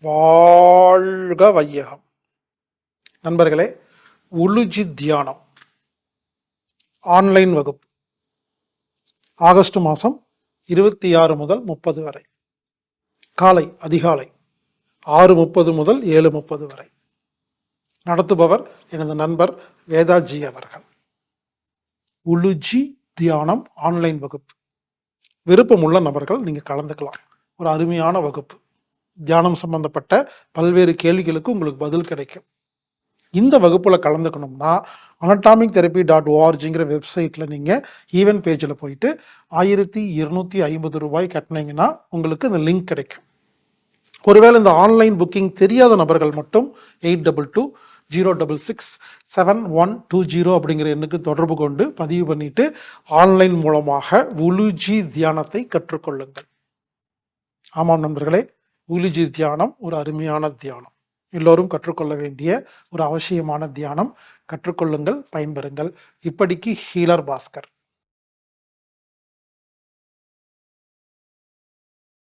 வாழ்க வையகம். நண்பர்களே உலுஜி தியானம். ஆன்லைன் வகுப்பு. ஆகஸ்ட் மாதம் இருபத்தி ஆறு முதல் முப்பது வரை. காலை அதிகாலை ஆறு முப்பது முதல் ஏழு முப்பது வரை. நடத்துபவர் எனது நண்பர் வேதாஜி அவர்கள். உலுஜி தியானம் ஆன்லைன் வகுப்பு. விருப்பமுள்ள நபர்கள் நீங்கள் கலந்துக்கலாம். ஒரு அருமையான வகுப்பு. தியானம் சம்பந்தப்பட்ட பல்வேறு கேள்விகளுக்கு உங்களுக்கு பதில் கிடைக்கும். இந்த வகுப்பில் கலந்துக்கணும்னா அனட்டாமிக் தெரப்பி டாட் ஓஆர்ஜிங்கிற வெப்சைட்டில் நீங்கள் ஈவென்ட் பேஜில் போயிட்டு ஆயிரத்தி இருநூத்தி ஐம்பது ரூபாய் கட்டினீங்கன்னா உங்களுக்கு இந்த லிங்க் கிடைக்கும். ஒருவேளை இந்த ஆன்லைன் புக்கிங் தெரியாத நபர்கள் மட்டும் eight double two zero double six seven one two zero அப்படிங்கிற எண்ணுக்கு தொடர்பு கொண்டு பதிவு பண்ணிட்டு ஆன்லைன் மூலமாக உலுஜி தியானத்தை கற்றுக்கொள்ளுங்கள். ஆமாம் நண்பர்களே உலுஜி தியானம் ஒரு அருமையான தியானம். எல்லோரும் கற்றுக்கொள்ள வேண்டிய ஒரு அவசியமான தியானம். கற்றுக்கொள்ளுங்கள் பயன்பெறுங்கள். இப்படிக்கு ஹீலர் பாஸ்கர்.